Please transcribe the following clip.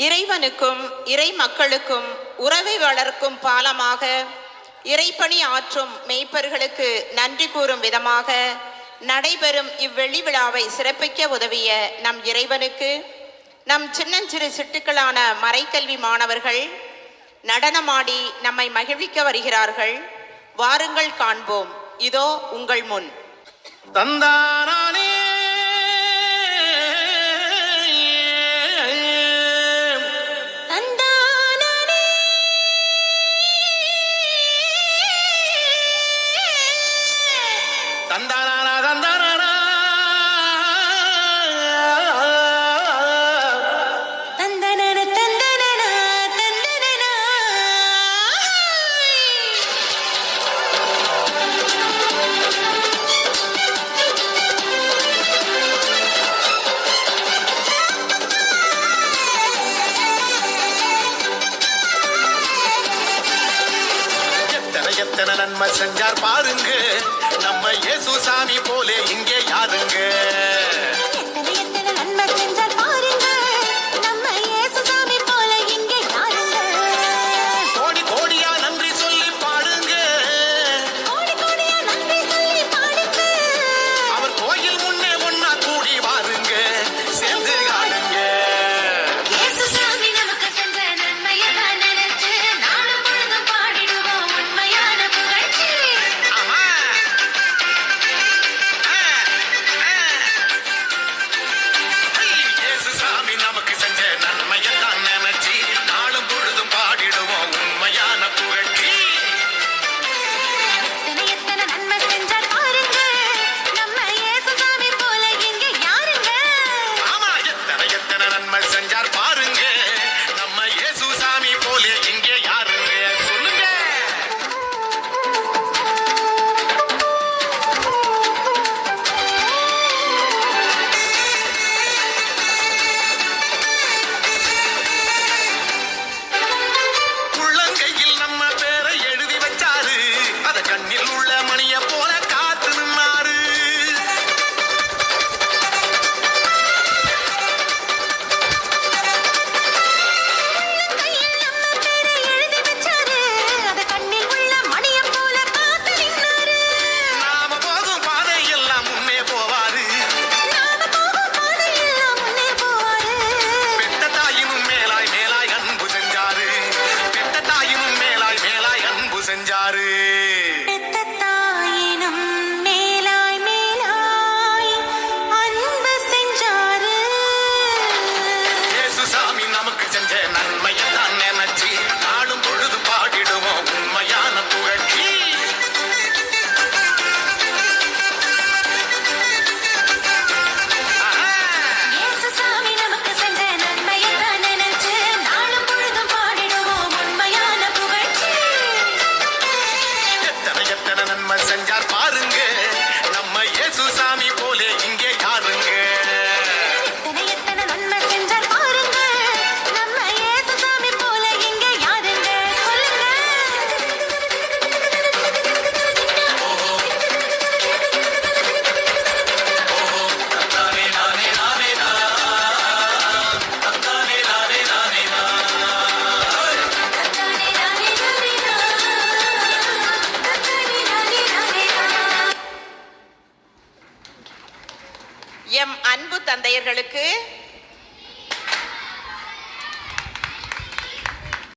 இறைவனுக்கும் இறை மக்களுக்கும் உறவை வளர்க்கும் பாலமாக இறைப்பணி ஆற்றும் மெய்ப்பர்களுக்கு நன்றி கூறும் விதமாக நடைபெறும் இவ்வெளி விழாவை சிறப்பிக்க உதவிய நம் இறைவனுக்கு நம் சின்னஞ்சிறு சிட்டுக்களான மறைக்கல்வி மாணவர்கள் நடனமாடி நம்மை மகிழ்விக்க வருகிறார்கள். வாருங்கள் காண்போம். இதோ உங்கள் முன். தந்தாரா தந்தானா தந்தானா. எத்தனை நன்மை செஞ்சார் பாருங்க. நம்ம இயேசு சாமி போலே எம் அன்பு தந்தையர்களுக்கு